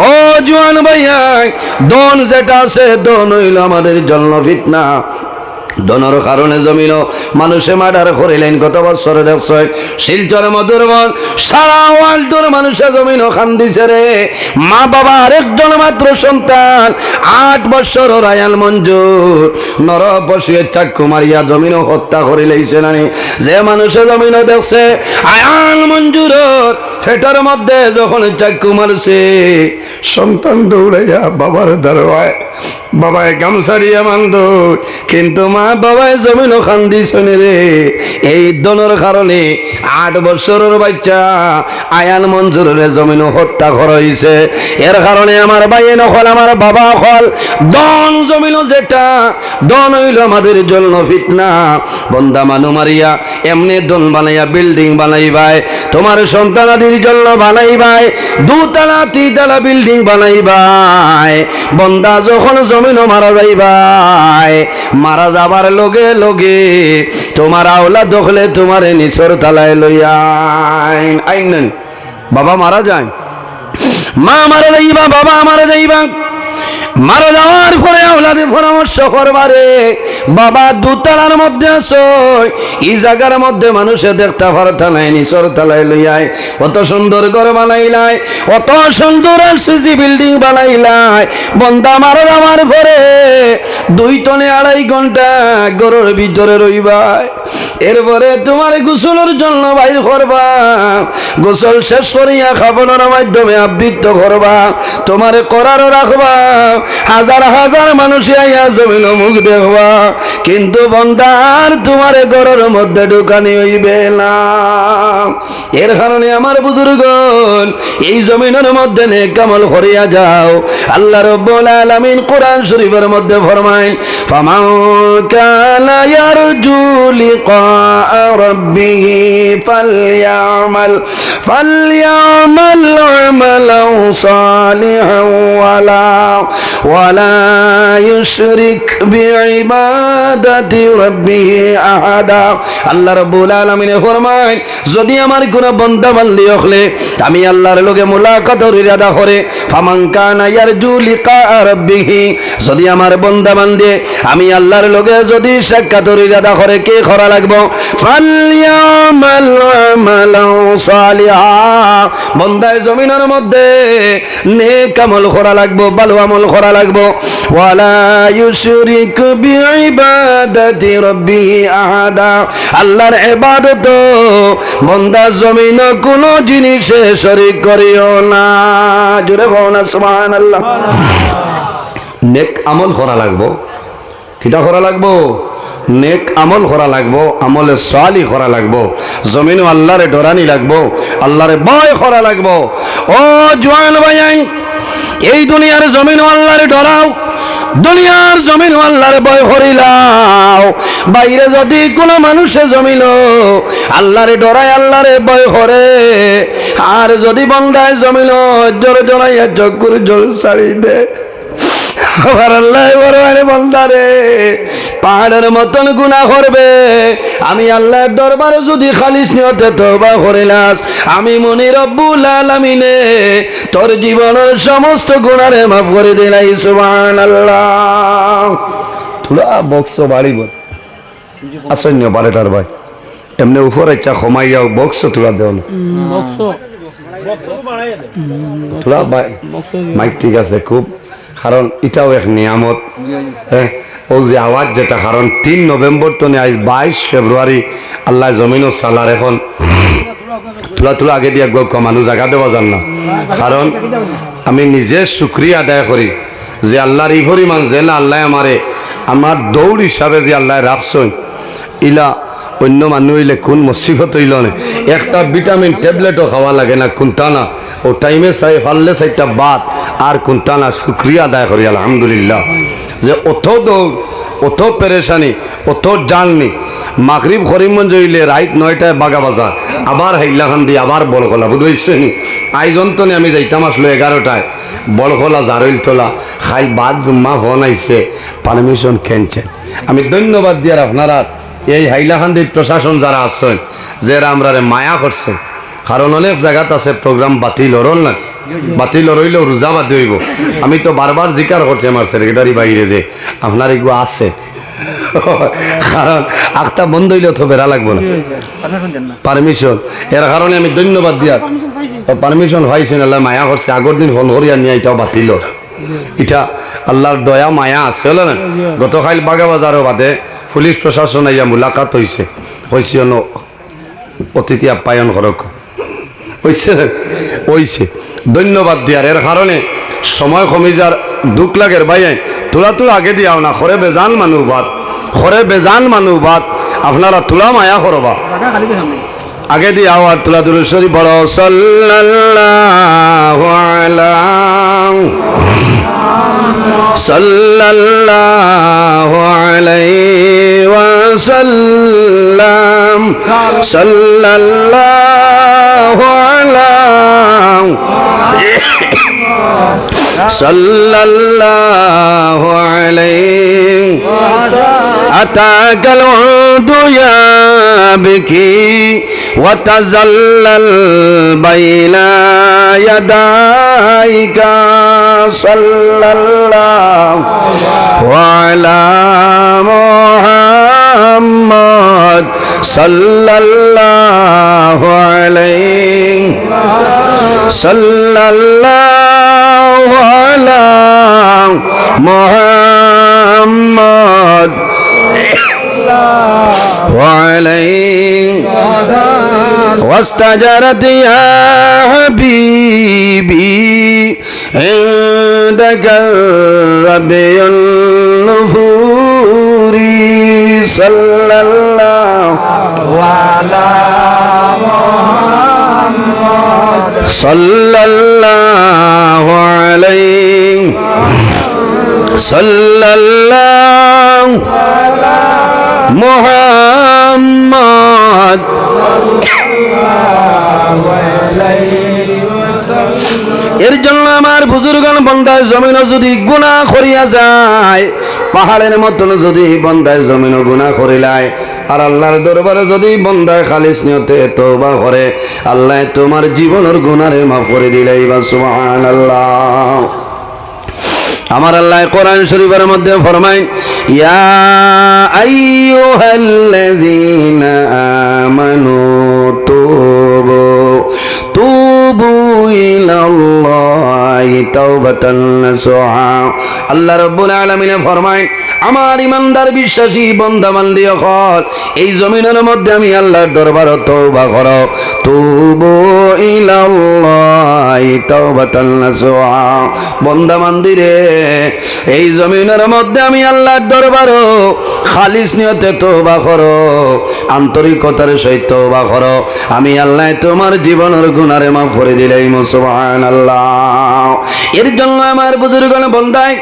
ও জোয়ান ভাইয়া দন যেটা আছে দন হইল আমাদের জন্য ফিতনা। দনের কারণে জমিন মানুষে মার্ডার করিলেন গত বছর দেখছ। শিলচর মধুরবন, সারা ওয়ার্ল্ডর মানুষে জমিন খান দিছে রে। মা বাবা আরেকজন মাত্র সন্তান, আট বছর রায়াল মঞ্জুর। নর বসিয়ে চাক্কু মারিয়া জমিন হত্যা করে লইছে নানি। যে মানুষে জমিন দেখছে আয়াল মঞ্জুরর ফেটার মধ্যে যখন চাক্কু মারছে, সন্তান দৌড়াইয়া বাবার দারোয়ায় বাবায় গামছাড়িয়া মান্দ কিন্তু মা বাবায় জমিন খান্দিছেন রে। এই দনের কারণে আট বছরের বাচ্চা আয়ান মঞ্জুরের জমিন হত্যা করা হয়েছে এর কারণে আমার ভাই নকল আমার বাবা হল দন জমিন যেটা, দন হইল আমাদের জন্য ফিতনা। বন্দা মানু মারিয়া, এমনি দন বানাইয়া বিল্ডিং বানাইবাই, তোমার সন্তানাদির জন্য বানাইবাই, দুতলা তিনতলা বিল্ডিং বানাইবাই। বন্দা যখন জমিন মারা যাইবাই, মারা যাবার লগে লগে তোমার আওলা দখলে তোমার নিচর তালায় লইয়া আইন। বাবা মারা যায় মা মারা যাইবা, বাবা মারা যাইবা মারা যাওয়ার পরে আওলাদে পরামর্শ করবারে বাবা, দুতলার মধ্যে আসো। এই জায়গার মধ্যে মানুষে দেখতে পারতা নাই নিচর তালায় লইয়াই অত সুন্দর ঘর বানাইলাই, অত সুন্দর সিজি বিল্ডিং বানাইলাই। বন্দা মারা যাওয়ার পরে দুই টনে আড়াই ঘণ্টা ঘরের ভিতরে রইবাই। এরপরে তোমার গোসলের জন্য বাইর করবা। গোসল শেষ করিয়া খাবনের মাধ্যমে আবৃত্ত করবা। তোমার করারও রাখবা। হাজার হাজার মানুষ আইয়া জমিন মুখ দেখবা। কিন্তু বন্দার তোমার ঘরের মধ্যে ঢুকানি হইবে না। এর কারণে আমার বুজুর্গ এই জমিনের মধ্যে নে কামল করিয়া যাও। আল্লাহ রব্বুল আলামিন কোরআন শরীফের মধ্যে ফরমাইন ফামান কানা ইয়ারজু লিকা ربه فليعمل فليعمل عملا صالحا ولا ولا يشرك بعبادة ربه أحدا আল্লাহ রব্বুল আলামিনে ফরমায় যদি আমার কোন বন্ধা বান্দি হলে আমি আল্লাহর লগে মুলাকাতের ইরাদা করে ফামান কানা ইয়ারজু লিকা রাব্বিহি যদি আমার বন্ধা বান্দি আমি আল্লাহর লগে যদি সাক্ষাতের ইরাদা করে কে করা লাগবো ফালইয়ামাল আমালান সালিহা বন্দায় জমিনের মধ্যে নেক আমল করা লাগবো ভালো আমল করা লাগবো। আল্লাহর ইবাদত বন্দা জমিন জিনিসে শরীক করিও না। জোরে কও না সুবহানাল্লাহ। নেক আমল করা লাগবো। কিটা করা লাগবো? নেক আমল করা লাগবো, আমলে সালি করা লাগবো। জমিনও আল্লাহরে ডরানি লাগবো, আল্লাহরে ভয় করা লাগবো। ও জোয়ান ভাইয়াই এই দুনিয়ার জমিন আল্লাহরে ডরাও, দুনিয়ার জমিন আল্লাহরে ভয় করিলাও। বাইরে যদি কোনো মানুষে জমিল আল্লাহরে ডরায়, আল্লাহরে ভয় করে। আর যদি বন্দায় জমিল জোর জড়াইয়া চকুর জল ছাড়ি দে আমার আল্লাহ বড় পাহাড়ের মতন গুণা করবে। আমি আল্লাহর দরবারে যদি খালিস নিয়তে তবা করিলাস আমি মনি রব্বুল আলামিনে তোর জীবনের সমস্ত গুণারে মাফ করে দিলাই সুবহান আল্লাহ থোড়া বক্স বাড়িব। আসন্য বারেটার ভাই। এমনি উপরে চা কমাই যাও বক্স তোলা দেও না। তোলা মাইক ঠিক আছে খুব। কারণ এটাও এক নিয়ামত। হ্যাঁ? ও যে আওয়াজ যেটা, কারণ তিন নভেম্বর তো আজ বাইশ ফেব্রুয়ারি, আল্লাহ জমিন ও সালার এখন। তোলা তোলা আগে দিয়ে গো মানুষ জাগা দেওয়া যান না। কারণ আমি নিজে সুক্রিয়া আদায় করি যে আল্লাহর এই পরিমাণ না আল্লাহ আমারে, আমার দৌড় হিসাবে যে আল্লাহ রাখছই ইলা অন্য মানুষ হইলে কোন মুসিবত হইল না? একটা ভিটামিন ট্যাবলেটও খাওয়া লাগে না কোনটা না ও টাইমে চাই, পারলে চাইটা বাদ। আর কোনটা না শুক্রিয়া আদায় করি, আলহামদুলিল্লাহ। যে অত দৌড়, অত পেরেশানি, অত জালনি মাগরিব করিমগঞ্জ হইলে রাইত নয়টায় বাগা বাজার। আবার হাইলাখান দিয়ে আবার বলকলা বুঝেছেন আইজন তো আমি যাইতাম আসলো এগারোটায়। বলকলা জারইল তোলা খাই বাদ, জুম্মা ফোন আইছে। পারমিশন খেনছেন আমি ধন্যবাদ দিয়ার আপনারা এই হাইলাকান্দির প্রশাসন যারা আছেন যে আমরা মায়া করছে, কারণ অনেক জায়গাত আছে প্রোগ্রাম বাতিল হরল না। বাতিল রইলেও রোজা বাদ হইব। আমি তো বারবার জিকার করছি আমার সেক্রেটারি বাইরে যে, আপনার এগুলো আছে? কারণ আখটা বন্ধ হইলে তো বেড়া লাগবো না। পারমিশন এর কারণে আমি ধন্যবাদ দিয়া পারমিশন পাইছেন আল্লাহ মায়া করছে। আগর দিন ফোন করিয়া নিয়ে এটাও বাতিল এটা আল্লাহর দয়া, মায়া আছে, হলো না? গতকাল বাগা বাজারও বাদে পুলিশ প্রশাসন আইয়া মুলাকাত হয়েছে হয়েছে অতিথি আপ্যায়ন করক হয়েছে হয়েছে ধন্যবাদ দিয়ার, এর কারণে সময় কমি যার দুঃখ লাগের ভাই তোলা তোলা আগে দিয়াও না, খরে বেজান মানুষ বাদ। খরে বেজান মানুষ বাদ। আপনারা তোলা মায়া করবা আগে দিয়ে আওয়ার তোলা দূর শরীফ বড় সাল্লাল্লাহু আলা সাল্লাল্লাহু আলাইহি সাল্লাল্লাহু আলাইহি أتاك العود يبكي وتزلل بين يديك صلى الله على محمد صلى الله عليه صلى الله على محمد وعليه واستجرت يا حبيبي عندك ربي النفور صلى الله على محمد صلى الله عليه صلى الله মোহাম্মদ। এর জন্য আমার বুজুর্গণ বন্দায় জমিন যদি গুণা করিয়া যায়, পাহাড়ের মতন যদি বন্দায় জমিন গুণা করিলায়, আর আল্লাহর দরবারে যদি বন্দায় খালিস নিয়তে বা করে, আল্লাহ তোমার জীবনের গুণারে মাফ করে দিলাই বা সুমান আল্লাহ আমার আল্লাহ কোরআন শরীফের মধ্যে ফরমাই ইয়া আইয়ুহাল্লাযীনা আমানু তুবু তুবু ইলাল্লাহি। আল্লাহ রাব্বুল আলামিন ফরমায়, আমার ইমানদার বিশ্বাসী বান্দা বান্দি হল এই জমিনের মধ্যে আমি আল্লাহর দরবারে তওবা করো। তুবু বান্দা বান্দিরে এই জমিনের মধ্যে আমি আল্লাহর দরবারও খালিস নিয়তে তওবা করো, আন্তরিকতার সহিত তওবা করো। আমি আল্লাহ তোমার জীবনের গুনারে মাফ করে দিলাই মুসলমান আল্লাহ এর জন্য আমার বুজুর্গণ বন্দায়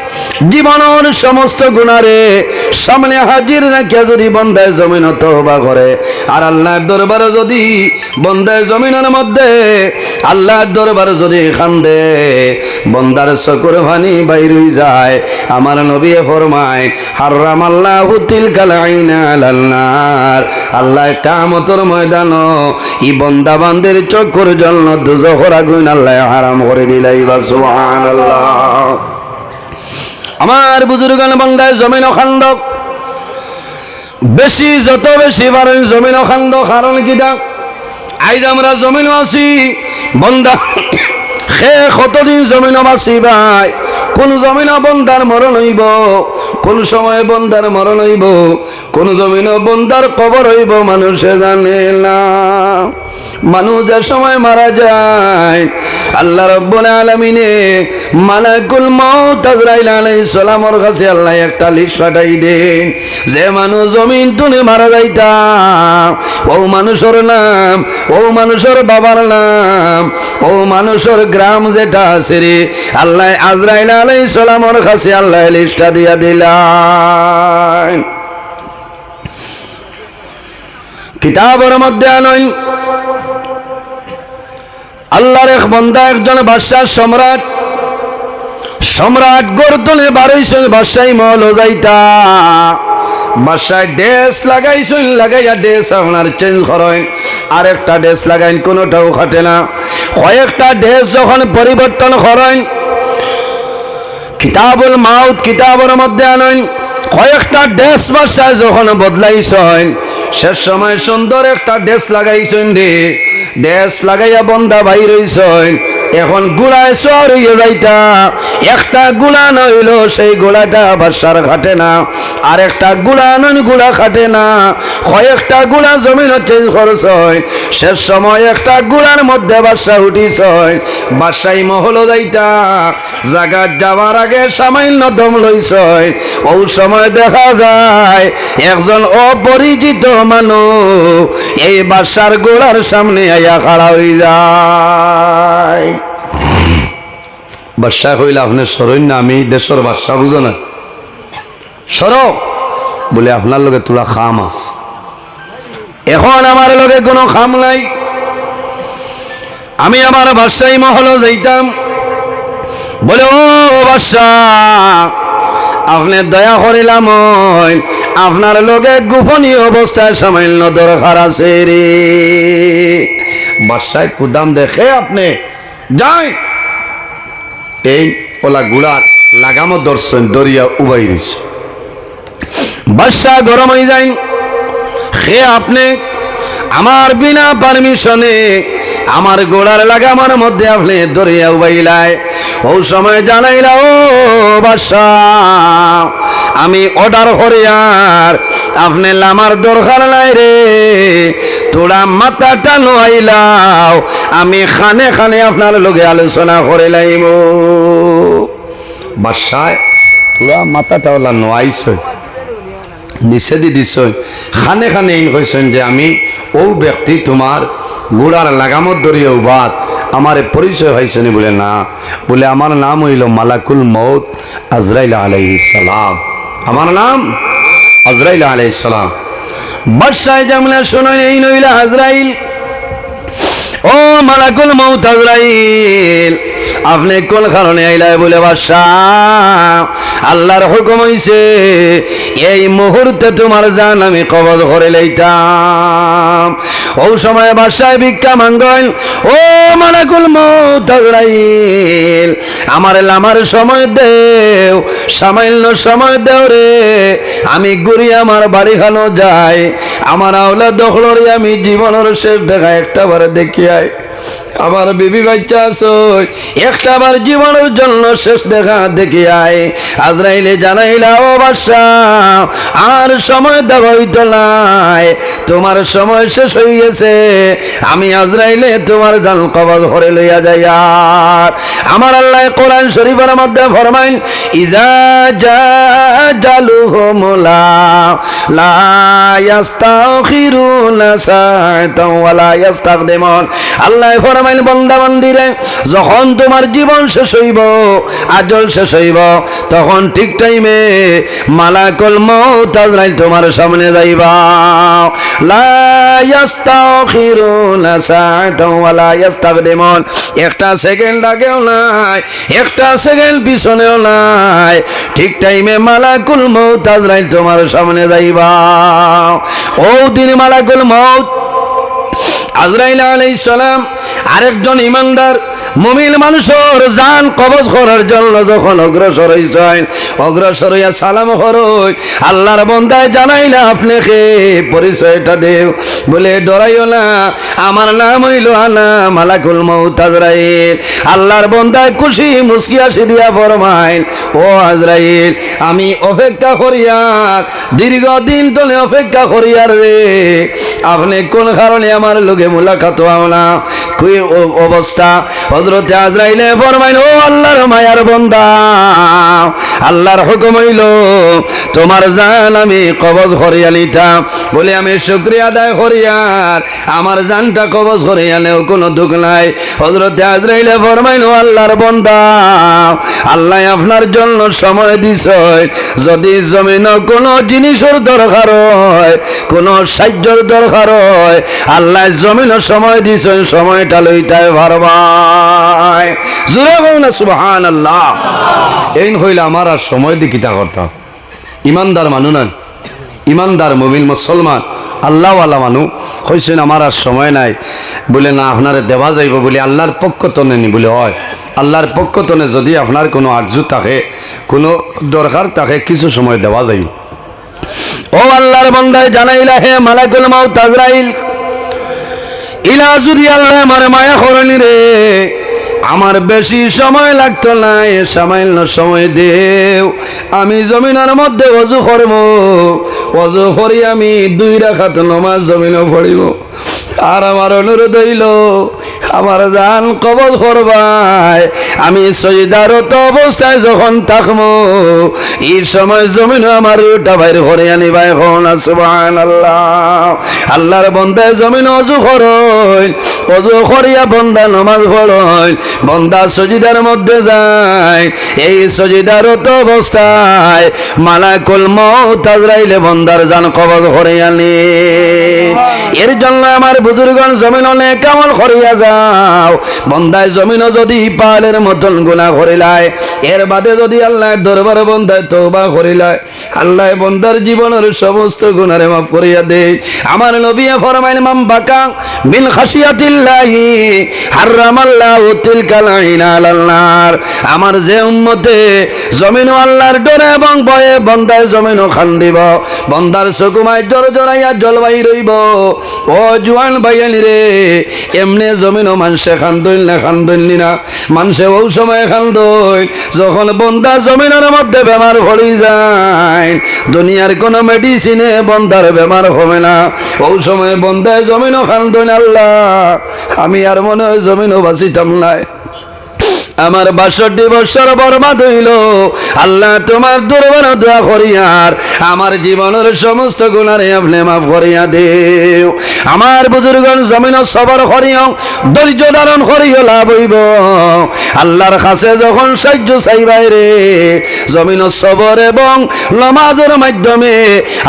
জীবনের সমস্ত গুনারে সামনে হাজির রাখিয়া যদি বন্দায় জমিন তওবা করে। আর আল্লাহর দরবারে যদি বন্দায় জমিনের মধ্যে আল্লাহর দরবারে যদি খান্দে বন্দার চকুর পানি বাইর যায়, আমার নবী ফরমায় হারাম আল্লাহ তিল কালাইনা আলান্নার আল্লাহ কামতর ময়দান ই বন্দা বান্দের চকুর জন্য দুজখর আগুন আল্লাহ হারাম করে দিলাই বা আমার বুজুর্গান বন্দায় জমিন খান্দক বেশি, যত বেশি পারেন জমিন খান্দ কারণ কিটা আইজ আমরা জমিন আছি, বন্দা সে কতদিন জমিন বাসি ভাই? কোন জমিন বন্দার মরণ হইব? কোন সময় বন্দার মরণ হইব? কোন জমিন বন্দার কবর হইব, মানুষে জানে না। মানুষ যে সময় মারা যায়। আল্লাহ রব্বুল আলামিনে মালাকুল মাউত আজরাইল আলাইহিস সালামের কাছে আল্লাহ একটা লিস্ট পাঠাই দেন। যে মানুষ জমিন তুলে মারা যাইতা, ও মানুষের নাম, ও মানুষের বাবার নাম, ও মানুষের গ্রাম যেটা আছে রে, আল্লাহ আজরাইল আলাইহিস সালামের কাছে আল্লাহ লিস্টটা দিয়া দিলাম কিতাবের মধ্যে আনয় আল্লাহর এক বন্দা, একজন বাদশাহ সম্রাট। সম্রাট গর্দনে বারোইশন বাদশাহী মহল যাইতা। বাসায় ড্রেস লাগাইছই লাগাইয়া ড্রেস আপনার চেঞ্জ করেন। আরেকটা ড্রেস লাগাইন, কোনোটাও খাটে না। কয়েকটা ড্রেস যখন পরিবর্তন করেন, কিতাবুল মাউত কিতাবের মধ্যে আনেন। কয়েকটা ড্রেস বাসায় যখন বদলাইছেন শেষ সময় সুন্দর একটা ড্রেস লাগাইছেন রে। ড্রেস লাগাইয়া বন্ধা ভাই রইছেন এখন গুড়ায় সর হইয়া যাইতা। একটা গুড়া নইল, সেই গোড়াটা বাসার খাটে না। আর একটা গুড়া নন গুড়া খাটে না। কয়েকটা গুড়া জমিন চেঞ্জ হয়। শেষ সময় একটা গুড়ার মধ্যে বাসা উঠিস হয়। বাসাই মহল যাইতা। জাগাত যাওয়ার আগে সামান্য দম লইছ ও সময় দেখা যায়, একজন অপরিচিত মানুষ এই বাসার গোড়ার সামনে আইয়া খাড়া হয়ে যায়। বাদশাহ কইলে, আপনার সরই না, আমি দেশের বাদশাহ বুঝো না। সর বলে, আপনার লগে তোলা খাম আছে। এখন আমার লগে কোনো খাম নাই। আমি আমার বাদশাহী মহল যাইতাম। বলে, ও বাদশাহ, আপনি দয়া করিলাম আপনার লগে গোপনীয় অবস্থায় সামান্য দরকার আছে রে। বাদশাহ কুদাম দেখে, আপনি যাই এই ওলা গুড়ার লাগামো দর্শন দরিয়া উবাই রয়েছে। বাদশাহ গরম হয়ে যায়। হে আপনি, আমার বিনা পারমিশনে আমার গোড়ার লাগামার মধ্যে আপনি দরিয়া উবাইলায় ও সময় জানাইলা, ও বাদশাহ, আমি অর্ডার করিয়ার আপনি লামার দরকার নাই রে। তোরা মাথাটা নোয়াইলাও আমি খানে খানে আপনার লগে আলোচনা করে লাইব। বাসায় তোরা মাথাটা ওলা নোয়াইছ নিষেধি দিছ খানে খানে ইন কইছেন যে আমি ও ব্যক্তি তোমার গোড়ার লাগামত দরিয়া উবাদ আমার পরিচয় হয়েছে নি বলে না। বলে আমার নাম হইল মালাকুল মৌত আজরাইল আলাইহিস সালাম। আমার নাম আজরাইল আলাইসালাম সালাম। বাদশাহ জামলা শোনো এই নইলা আজরাইল ও মালাকুল মৌত আজরাইল আপনি কোন কারণে আইলাই বলে, বাদশাহ, আল্লাহর হুকুম হইছে, এই মুহূর্তে তোমার জান আমি কবজ করে লইতাম। ও সময় বাসায় ভিক্ষা মাঙ্গল, ও মালাকুল মোতাজরাইল আমার লামার সময় দেও, সামান্য সময় দেও রে। আমি ঘুরি আমার বাড়ি খানো যাই, আমার আওলা দখলরে আমি জীবনের শেষ দেখা একটা বারে দেখি আই আমার বিবি বাচ্চা আছো, একটা বার জীবনের জন্য শেষ দেখা দেখি আয়। আজরাইলে জানাইলা, ও বাসা আর সময় দেওয়া হইতো তোমার সময় শেষ গেছে আমি আজরাইলে তোমার জান কবজ করে লইয়া যাই। আর আমার আল্লাহ কোরআন শরীফের মধ্যে ফরমাইন ইজা যা জালু হোমলা লা ইয়াস্তাখিরুনা সাআতাও ওয়া লা ইয়াস্তাকদিমুন। আল্লাহ ফরমাইল বান্দা বান্দিরে যখন তোমার জীবন শেষ হইব, আজল শেষ হইব, তখন ঠিক টাইমে মালাকুল মউত আজরাইল তোমার সামনে যাইবা। একটা সেকেন্ড আগেও নাই, একটা সেকেন্ড পিছনেও নাই। ঠিক টাইমে মালাকুল মউত আজরাইল তোমার সামনে যাইবা। ও দিন মালাকুল মউত আজরাইল আলাইহিস সালাম আরেকজন ইমানদার, মুমিন মানুষের জান কবজ করার জন্য যখন অগ্রসর হইছেন অগ্রসর হইয়া সালাম করই আল্লাহর বন্দায় জানাইলা আপনাকে, পরিচয়টা দেও। বলে, ডরাইও না, আমার নাম হইল আনা মালাকুল মউত আজরাইল। আল্লাহর বন্দায় খুশি মুস্কি আসি দিয়া ফরমাইল, ও আজরাইল, আমি অপেক্ষা করিয়ার দীর্ঘদিন তলে অপেক্ষা করিয়ার রে, আপনি কোন কারণে আমার লোকে মুলাকাত না। কুই ও- অবস্থা। হজরতে আজরাইলে ফরমাইল ও আল্লাহর মায়ার বন্দা, আল্লাহর হুকুম হইল, তোমার জান আমি কবজ করিয়া নিতাম। বলে, আমি শুক্রিয়া আদায় করিয়ার আমার জানটা কবজ নেও, কোনো দুঃখ নাই। হজরতে আজরাইলে ফরমাইল ও আল্লাহর বন্দা, আল্লাহ আপনার জন্য সময় দিছ যদি জমিন কোনো জিনিসের দরকার হয়, কোনো সাহায্যর দরকার হয়, আল্লাহ জমিন সময় দিছ না আমার আর সময় দিকিতা করতাম। ইমানদার মানুনান ইমানদার মুমিন মুসলমান। আল্লাহওয়ালা মানুষ কইছেন আমার আর সময় নাই। বলে, না, আপনারে দেওয়া যাইব বলে আল্লাহর পক্ষ তনে নি বলে হয়। আল্লাহর পক্ষ তনে যদি আপনার কোনো আর্জু থাকে, কোনো দরকার থাকে, কিছু সময় দেওয়া যাইব। ও আল্লাহর বন্দায় জানাইলা হে মালাকুল মাউ তাজরাইল আমার মায়া করনি রে। আমার বেশি সময় লাগতো না, এ সামান্য সময় দেও। আমি জমিনের মধ্যে অজু করব অজু করি আমি দুই রাখাত নমাজ জমিনও পড়িব। আর আমার অনুরোধ হইল আমার জান কবল করবাই আমি সজিদারত অবস্থায় যখন থাকব, এই সময় জমিন আমার উঠা বাইর করে আনিবা এখন সুবহান আল্লাহ আল্লাহর বন্দায় জমিন অজু করইল অজু বন্দা নমাজ সজিদার মধ্যে যায়। এই সজিদারত অবস্থায় মালাকুল মউত আজরাইলে বন্দার জান কবল করে আনি। এর জন্য আমার বুজুর্গণ জমিন অনেক কামল করিয়া যাও। বন্দায় জমিন যদি পালের মতন গুণা করিলায় এর বাদে যদি আল্লাহ দরবার বন্দায় তৌবা করিলায় আল্লাহ বন্দার জীবনের সমস্ত গুণারে মাফ করিয়া দে। আমার নবিয়া ফরমাইল মাম বাকা মিন খাসিয়াতিল্লাহি হারামাল্লাহু তিলকাল আইনা আলান্নার আমার যে উম্মতে জমিন আল্লাহর ডরে এবং ভয়ে বন্দায় জমিনও খান দিব। বন্দার চকুমায় জোর জড়াইয়া জলবাই রইব। ও জুয়ান বাইয়ানি রে, এমনে জমিনও মানুষে খান দইল না খান দইলি না মানুষে ও সময় খান দইল যখন বন্দা জমিনের মধ্যে বেমার ভরি যায়, দুনিয়ার কোনো মেডিসিনে বন্দার বেমার হবে না। ও সময় বন্দায় জমিনও খান দইল আল্লাহ। আমি আর মনে হয় জমিনও বাঁচিতাম নাই। আমার বাষট্টি বছর বরবাদ হইল। আল্লাহ তোমার দুর্বার দোয়া করিয়ার আমার জীবনের সমস্ত গুণারে আপনি মাফ করিয়া দেও। আমার বুজুর্গন জমিন সবর করিও, ধৈর্য ধারণ করিও, লাভ হইব। আল্লাহর কাছে যখন সাহায্য চাই বাইরে জমিন সবর এবং নমাজের মাধ্যমে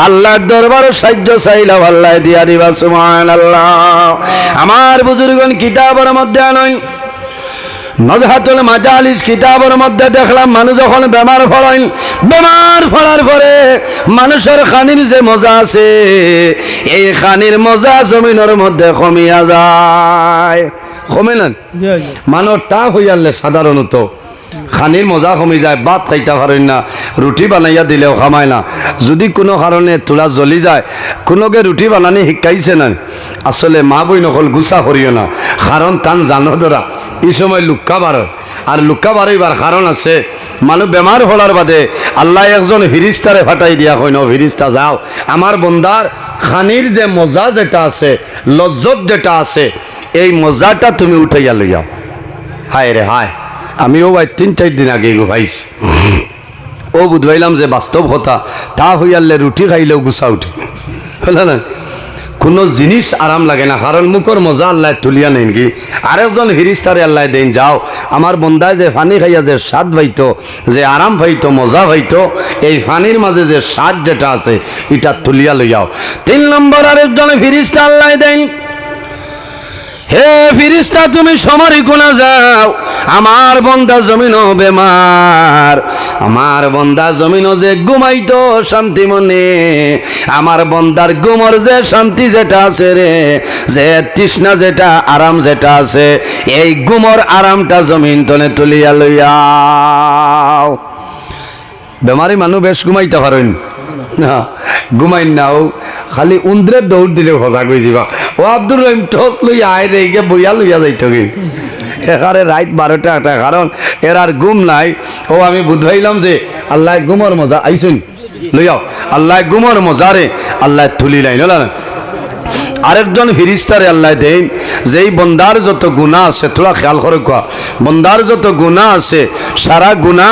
আল্লাহর দরবার সাহায্য চাইলাম আল্লাহ দিয়া দিবা সুমান আল্লাহ আমার বুজুর্গন কিতাবের মধ্যে আনয় নজহাতুল মাজালিস কিতাবের মধ্যে দেখলাম মানুষ যখন বেমার ফলাইল বেমার ফলার পরে মানুষের খানির যে মজা আছে এই খানির মজা জমিনের মধ্যে কমিয়া যায়। কমে না মানুষ টা হইয়ালে সাধারণত খানির মজা কমি যায় ভাত খাইতে পারেন না। রুটি বানাইয়া দিলেও খামায় না। যদি কোনো কারণে তোলা জ্বলি যায়, কোনোকে রুটি বানানি শিকাইছে না আসলে মা বই নকল গুছা করিও না। কারণ টান জানো ধরা এই সময় লুক্কা বারো আর লুক্কা বারইবার কারণ আছে মানুষ বেমার হলার বাদে আল্লাহ একজন ফিরিস্তারে ফাটাই দিয়া কইন ফিরিস্তা যাও। আমার বন্দার খানির যে মজা যেটা আছে, লজ্জত যেটা আছে, এই মজাটা তুমি উঠাইয়া লইয়াও হায় রে হায়। আমিও ভাই তিন, চার দিন আগে গো ভাইছি ও বুধবাইলাম যে বাস্তব কথা, তা হইয়ালে রুটি খাইলেও গুছা উঠে। হলো না কোনো জিনিস আরাম লাগে না, কারণ মুখর মজা আল্লাহ তুলিয়া নেন কি আরেকজন হিরিস্তারে আল্লাহ দেন, যাও, আমার বন্দায় যে ফানি খাইয়া যে স্বাদ পাইতো, যে আরাম পাইতো, মজা পাইতো, এই ফানির মাঝে যে স্বাদ যেটা আছে, এটা তুলিয়া লইয়াও। তিন নম্বর আরেকজনে ফিরিস্তা আল্লাহ দেন হে ফিরিস্তা, তুমি সমারি কোনা যাও। আমার বন্দা জমিন বেমার। আমার বন্দা জমিন যে ঘুমাইতো শান্তি মনে। আমার বন্দার গুমর যে শান্তি যেটা আছে রে, যে তৃষ্ণা যেটা, আরাম যেটা আছে, এই গুমর আরামটা জমিন তনে তুলিয়া লইয়াও বেমারি মানুষ বেশ ঘুমাইতে পারেন। না, ঘুমাইন না ও। খালি উন্দ্রের দৌড় দিলে সজাগ হয়ে যাবা ও আব্দুর রহিম টস লইয়া আয় রেগে বইয়া লইয়া যাইত কি এখানে রাত বারোটা একটা কারণ এর আর ঘুম নাই। ও আমি বুঝাইলাম যে, আল্লাহ গুমর মজা, আইসুন লইয়াও আল্লাহ গুমর মজারে আল্লাহ তুলি লাইন না আরেকজন ফিরিস্তারে আল্লাহ দেন যেই বন্দার যত গুণা আছে, তোরা খেয়াল করে কোয়া, বন্দার যত গুণা আছে, সারা গুণা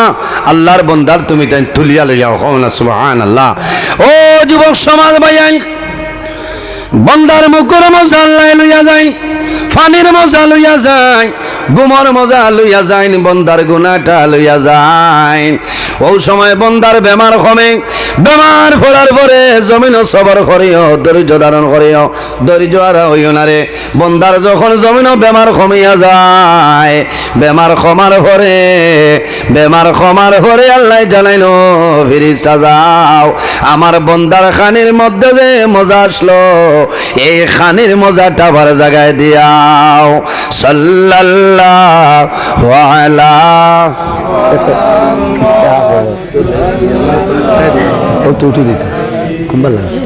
আল্লাহর বন্দার তুমি তাই তুলিয়া লইয়া হও না সুবহান আল্লাহ ও যুবক সমাজ ভাইয়াই বন্দার মজা লাই লইয়া যায় ফানির মজা লইয়া যায় গুমর মজা লইয়া যায় বন্দার গুনাটা লইয়া যায় ও সময় বন্দার বেমার কমে বেমার পড়ার পরে জমিন সবর করিও ধৈর্য ধারণ করিও। ধৈর্য আর হইও না রে। বন্দার যখন জমিন বেমার কমিয়া যায় বেমার কমার পরে বেমার কমার পরে আল্লাহ জানাইলো ফিরিস্তা যাও। আমার বন্দার খানির মধ্যে যে মজা আসলো এই খানির মজাটা ভার জায়গায় দিয়াও। সাল্লাল্লাহু আলা উঠে দিত। খুব ভালো লাগছে।